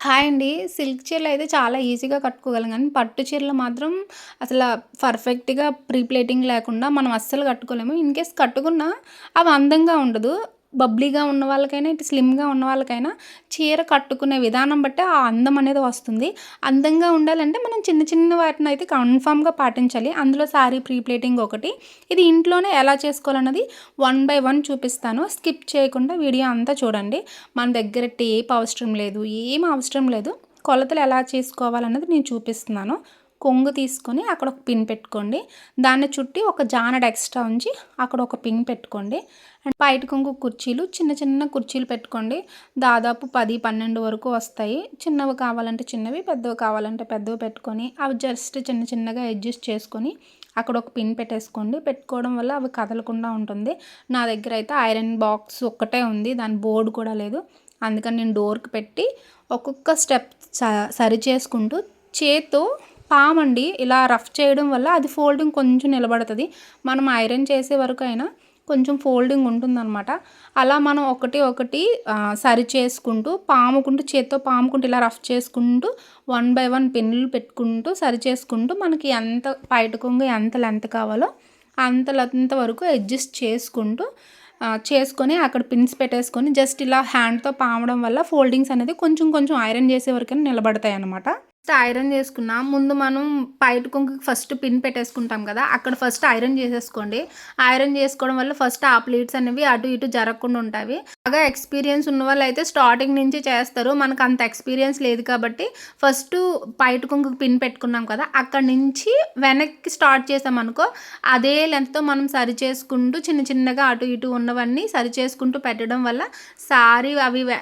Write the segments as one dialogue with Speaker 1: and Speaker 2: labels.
Speaker 1: Hi అండి. Silk చీరలు అయితే చాలా ఈజీగా కట్టుకోగలం కానీ పట్టు చీరలు మాత్రం అసల పర్ఫెక్ట్‌గా ప్రీప్లేటింగ్ లేకుండా మనం అస్సలు కట్టుకోలేము. ఇన్ కేస్ కట్టుకున్నా అవి అందంగా ఉండదు. బబ్లీగా ఉన్న వాళ్ళకైనా, ఇటు స్లిమ్‌గా ఉన్న వాళ్ళకైనా చీర కట్టుకునే విధానం బట్టే ఆ అందం అనేది వస్తుంది. అందంగా ఉండాలంటే మనం చిన్న చిన్న వాటిని అయితే కన్ఫామ్గా పాటించాలి. అందులో శారీ ప్రీ ప్లేటింగ్ ఒకటి. ఇది ఇంట్లోనే ఎలా చేసుకోవాలన్నది వన్ బై వన్ చూపిస్తాను. స్కిప్ చేయకుండా వీడియో అంతా చూడండి. మన దగ్గర టేప్ అవసరం లేదు. ఏం అవసరం లేదు. కొలతలు ఎలా చేసుకోవాలన్నది నేను చూపిస్తున్నాను. కొంగు తీసుకొని అక్కడ ఒక పిన్ పెట్టుకోండి. దాన్ని చుట్టి ఒక జానడ్ ఎక్స్ట్రా ఉంచి అక్కడ ఒక పిన్ పెట్టుకోండి. అండ్ బయట కొంగు కుర్చీలు చిన్న చిన్న కుర్చీలు పెట్టుకోండి. దాదాపు 10, 12 వరకు వస్తాయి. చిన్నవి కావాలంటే చిన్నవి, పెద్దవి కావాలంటే పెద్దవి పెట్టుకొని అవి జస్ట్ చిన్న చిన్నగా అడ్జస్ట్ చేసుకొని అక్కడ ఒక పిన్ పెట్టేసుకోండి. పెట్టుకోవడం వల్ల అవి కదలకుండా ఉంటుంది. నా దగ్గర అయితే ఐరన్ బాక్స్ ఒక్కటే ఉంది. దాని బోర్డ్ కూడా లేదు. అందుకని నేను డోర్‌కి పెట్టి ఒక్కొక్క స్టెప్ స సరి చేసుకుంటూ చేత్తో పామండి ఇలా రఫ్ చేయడం వల్ల అది ఫోల్డింగ్ కొంచెం నిలబడుతుంది. మనం ఐరన్ చేసే వరకు అయినా కొంచెం ఫోల్డింగ్ ఉంటుందనమాట. అలా మనం ఒకటి ఒకటి సరి చేసుకుంటూ పాముకుంటూ చేత్తో పాముకుంటూ ఇలా రఫ్ చేసుకుంటూ వన్ బై వన్ పిన్నులు పెట్టుకుంటూ సరి చేసుకుంటూ మనకి ఎంత పైట కొంగు ఎంత లెంత్ కావాలో అంత లెంత్ వరకు అడ్జస్ట్ చేసుకుంటూ చేసుకొని అక్కడ పిన్స్ పెట్టేసుకొని జస్ట్ ఇలా హ్యాండ్‌తో పామడం వల్ల ఫోల్డింగ్స్ అనేది కొంచెం కొంచెం ఐరన్ చేసే వరకు నిలబడతాయి అన్నమాట ఫస్ట్ ఐరన్ చేసుకున్నాం ముందు మనం పైట కొంగుకి ఫస్ట్ పిన్ పెట్టేసుకుంటాం కదా! అక్కడ ఫస్ట్ ఐరన్ చేసేసుకోండి. ఐరన్ చేసుకోవడం వల్ల ఫస్ట్ ఆ ప్లీట్స్ అనేవి అటు ఇటు జరగకుండా ఉంటాయి. బాగా ఎక్స్‌పీరియన్స్ ఉన్న వాళ్ళయితే స్టార్టింగ్ నుంచి చేస్తారు. మనకు అంత ఎక్స్‌పీరియన్స్ లేదు కాబట్టి ఫస్ట్ పైట కొంగుకి పిన్ పెట్టుకున్నాం కదా! అక్కడి నుంచి వెనక్కి స్టార్ట్ చేసామనుకో అదే లెంత్తో మనం సరి చేసుకుంటూ చిన్న చిన్నగా అటు ఇటు ఉన్నవన్నీ సరి చేసుకుంటూ పెట్టడం వల్ల సారీ అవి వె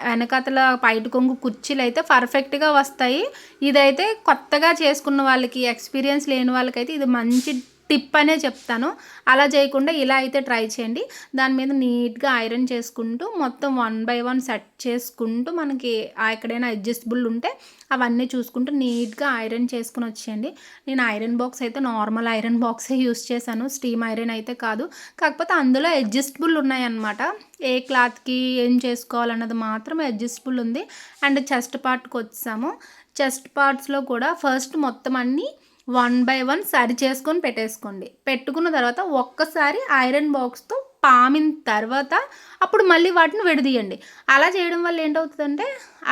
Speaker 1: పైట కొంగు అయితే పర్ఫెక్ట్‌గా వస్తాయి. ఇదైతే కొత్తగా చేసుకున్న వాళ్ళకి ఎక్స్‌పీరియన్స్ లేని వాళ్ళకైతే ఇది మంచి టిప్ అనే చెప్తాను. అలా చేయకుండా ఇలా అయితే ట్రై చేయండి. దాని మీద నీట్‌గా ఐరన్ చేసుకుంటూ మొత్తం వన్ బై వన్ సెట్ చేసుకుంటూ మనకి ఎక్కడైనా అడ్జస్టబుల్ ఉంటే అవన్నీ చూసుకుంటూ నీట్‌గా ఐరన్ చేసుకుని వచ్చేయండి. నేను ఐరన్ బాక్స్ అయితే నార్మల్ ఐరన్ బాక్సే యూజ్ చేశాను. స్టీమ్ ఐరన్ అయితే కాదు. కాకపోతే అందులో అడ్జస్టబుల్ ఉన్నాయన్నమాట. ఏ క్లాత్‌కి ఏం చేసుకోవాలన్నది మాత్రం అడ్జస్టబుల్ ఉంది. అండ్ చెస్ట్ పార్ట్కి వచ్చాము చెస్ట్ పార్ట్స్‌లో కూడా ఫస్ట్ మొత్తం అన్నీ వన్ బై వన్ సరి చేసుకొని పెట్టేసుకోండి. పెట్టుకున్న తర్వాత ఒక్కసారి ఐరన్ బాక్స్‌తో పామిన తర్వాత అప్పుడు మళ్ళీ వాటిని విడదీయండి. అలా చేయడం వల్ల ఏంటవుతుందంటే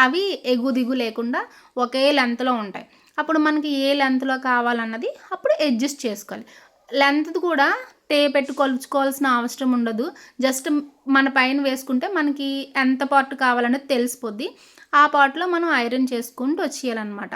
Speaker 1: అవి ఎగు దిగు లేకుండా ఒకే లెంత్లో ఉంటాయి. అప్పుడు మనకి ఏ లెంత్లో కావాలన్నది అప్పుడు అడ్జస్ట్ చేసుకోవాలి. లెంత్ కూడా టే పెట్టి కొలుచుకోవాల్సిన అవసరం ఉండదు. జస్ట్ మన పైన వేసుకుంటే మనకి ఎంత పార్ట్ కావాలనేది తెలిసిపోద్ది. ఆ పార్ట్‌లో మనం ఐరన్ చేసుకుంటూ వచ్చేయాలన్నమాట.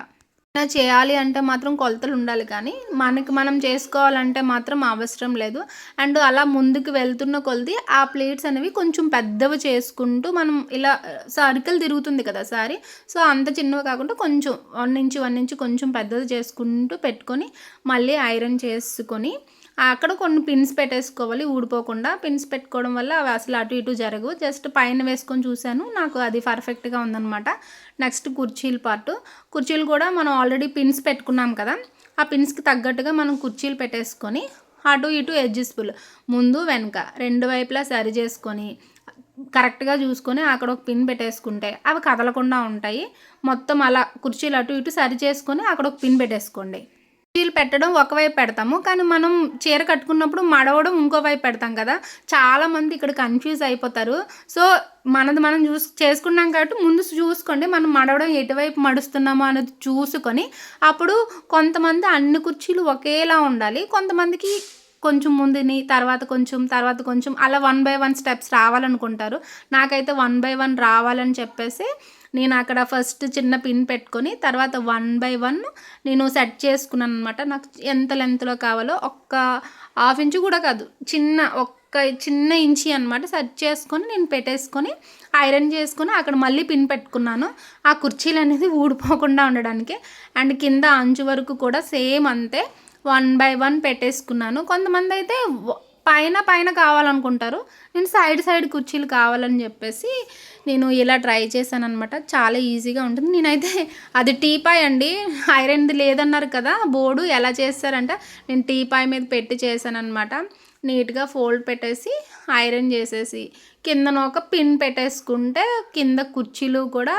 Speaker 1: ఏదైనా చేయాలి అంటే మాత్రం కొలతలు ఉండాలి కానీ మనకి మనం చేసుకోవాలంటే మాత్రం అవసరం లేదు. అండ్ అలా ముందుకు వెళ్తున్న కొలది ఆ ప్లేట్స్ అనేవి కొంచెం పెద్దవి చేసుకుంటూ మనం ఇలా సర్కిల్ తిరుగుతుంది కదా సారీ. సో, అంత చిన్నవి కాకుండా కొంచెం వన్ ఇంచు వన్ ఇంచు కొంచెం పెద్దది చేసుకుంటూ పెట్టుకొని మళ్ళీ ఐరన్ చేసుకొని అక్కడ కొన్ని పిన్స్ పెట్టేసుకోవాలి ఊడిపోకుండా. పిన్స్ పెట్టుకోవడం వల్ల అవి అసలు అటు ఇటు జరగవు. జస్ట్ పైన వేసుకొని చూశాను నాకు అది పర్ఫెక్ట్‌గా ఉందనమాట నెక్స్ట్ కుర్చీల పార్ట్. కుర్చీలు కూడా మనం ఆల్రెడీ పిన్స్ పెట్టుకున్నాం కదా! ఆ పిన్స్‌కి తగ్గట్టుగా మనం కుర్చీలు పెట్టేసుకొని అటు ఇటు ఎడ్జస్బుల్ ముందు వెనక రెండు వైపులా సరి చేసుకొని కరెక్ట్‌గా చూసుకొని అక్కడ ఒక పిన్ పెట్టేసుకుంటే అవి కదలకుండా ఉంటాయి. మొత్తం అలా కుర్చీలు అటు ఇటు సరి చేసుకొని అక్కడ ఒక పిన్ పెట్టేసుకోండి. కుర్చీలు పెట్టడం ఒకవైపు పెడతాము. కానీ మనం చీర కట్టుకున్నప్పుడు మడవడం ఇంకో వైపు పెడతాం కదా! చాలామంది ఇక్కడ కన్‌ఫ్యూజ్ అయిపోతారు. సో, మనది మనం చూసు చేసుకున్నాం కాబట్టి ముందు చూసుకోండి. మనం మడవడం ఎటువైపు మడుస్తున్నామో అనేది చూసుకొని అప్పుడు కొంతమంది అన్ని కుర్చీలు ఒకేలా ఉండాలి. కొంతమందికి కొంచెం ముందుని తర్వాత కొంచెం తర్వాత కొంచెం అలా వన్ బై వన్ స్టెప్స్ రావాలనుకుంటారు. నాకైతే వన్ బై వన్ రావాలని చెప్పేసి నేను అక్కడ ఫస్ట్ చిన్న పిన్ పెట్టుకొని తర్వాత వన్ బై వన్ నేను సెట్ చేసుకున్నాను అనమాట నాకు ఎంత లెంత్లో కావాలో ఒక్క హాఫ్ ఇంచు కూడా కాదు. చిన్న ఒక్క చిన్న ఇంచి అనమాట సెట్ చేసుకొని నేను పెట్టేసుకొని ఐరన్ చేసుకొని అక్కడ మళ్ళీ పిన్ పెట్టుకున్నాను. ఆ కుర్చీలు అనేది ఊడిపోకుండా ఉండడానికి. అండ్ కింద అంచు వరకు కూడా సేమ్ అంతే వన్ బై వన్ పెట్టేసుకున్నాను. కొంతమంది అయితే పైన పైన కావాలనుకుంటారు. నేను సైడ్ సైడ్ కుర్చీలు కావాలని చెప్పేసి నేను ఇలా ట్రై చేశానన్నమాట. చాలా ఈజీగా ఉంటుంది. నేనైతే అది టీపాయ్ అండి. ఐరన్‌ది లేదన్నారు కదా! బోర్డు ఎలా చేశారంటే నేను టీపాయ్ మీద పెట్టి చేశానన్నమాట. నీట్గా ఫోల్డ్ పెట్టేసి ఐరన్ చేసేసి కిందన ఒక పిన్ పెట్టేసుకుంటే కింద కుర్చీలు కూడా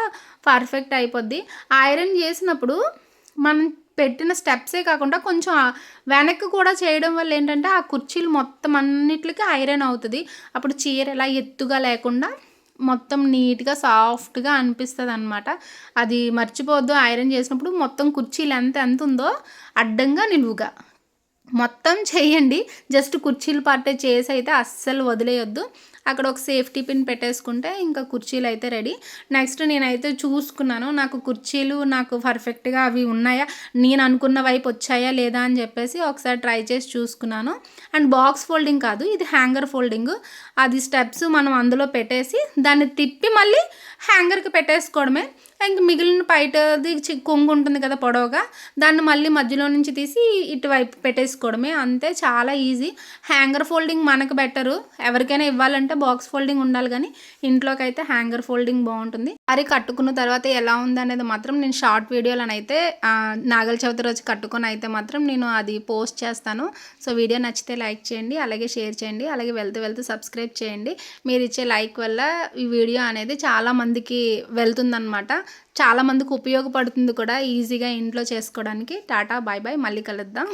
Speaker 1: పర్ఫెక్ట్ అయిపోద్ది ఐరన్ చేసినప్పుడు మనం పెట్టిన స్టెప్సే కాకుండా కొంచెం వెనక్కి కూడా చేయడం వల్ల ఏంటంటే ఆ కుర్చీలు మొత్తం అన్నిటికీ ఐరన్ అవుతుంది. అప్పుడు చీర ఎలా ఎత్తుగా లేకుండా మొత్తం నీట్గా సాఫ్ట్గా అనిపిస్తుంది అనమాట అది మర్చిపోవద్దు. ఐరన్ చేసినప్పుడు మొత్తం కుర్చీలు ఎంత ఎంత ఉందో అడ్డంగా నిలువుగా. మొత్తం చేయండి. జస్ట్ కుర్చీలు పార్టే చేసి అయితే అస్సలు వదిలేయొద్దు. అక్కడ ఒక సేఫ్టీ పిన్ పెట్టేసుకుంటే ఇంకా కుర్చీలు అయితే రెడీ. నెక్స్ట్ నేనైతే చూసుకున్నాను. నాకు కుర్చీలు నాకు పర్ఫెక్ట్గా అవి ఉన్నాయా? నేను అనుకున్న వైపు వచ్చాయా లేదా అని చెప్పేసి ఒకసారి ట్రై చేసి చూసుకున్నాను. అండ్ బాక్స్ ఫోల్డింగ్ కాదు ఇది హ్యాంగర్ ఫోల్డింగ్. అది స్టెప్స్ మనం అందులో పెట్టేసి దాన్ని తిప్పి మళ్ళీ హ్యాంగర్కి పెట్టేసుకోవడమే. ఇంకా మిగిలిన బయటది కొంగు ఉంటుంది కదా పొడవుగా దాన్ని మళ్ళీ మధ్యలో నుంచి తీసి ఇటువైపు పెట్టేసుకోవడమే. అంతే చాలా ఈజీ. హ్యాంగర్ ఫోల్డింగ్ మనకు బెటరు. ఎవరికైనా ఇవ్వాలంటే బాక్స్ ఫోల్డింగ్ ఉండాలి కానీ ఇంట్లోకి అయితే హ్యాంగర్ ఫోల్డింగ్ బాగుంటుంది. అరే కట్టుకున్న తర్వాత ఎలా ఉంది అనేది మాత్రం నేను షార్ట్ వీడియోలను అయితే నాగల చవితి రోజు కట్టుకొని అయితే మాత్రం నేను అది పోస్ట్ చేస్తాను. సో వీడియో నచ్చితే లైక్ చేయండి అలాగే షేర్ చేయండి అలాగే వెళ్తూ వెళ్తూ సబ్స్క్రైబ్ చేయండి. మీరు ఇచ్చే లైక్ వల్ల ఈ వీడియో అనేది చాలా మందికి చాలామందికి ఉపయోగపడుతుంది కూడా ఈజీగా ఇంట్లో చేసుకోవడానికి. టాటా బాయ్ బాయ్ మళ్ళీ కలుద్దాం.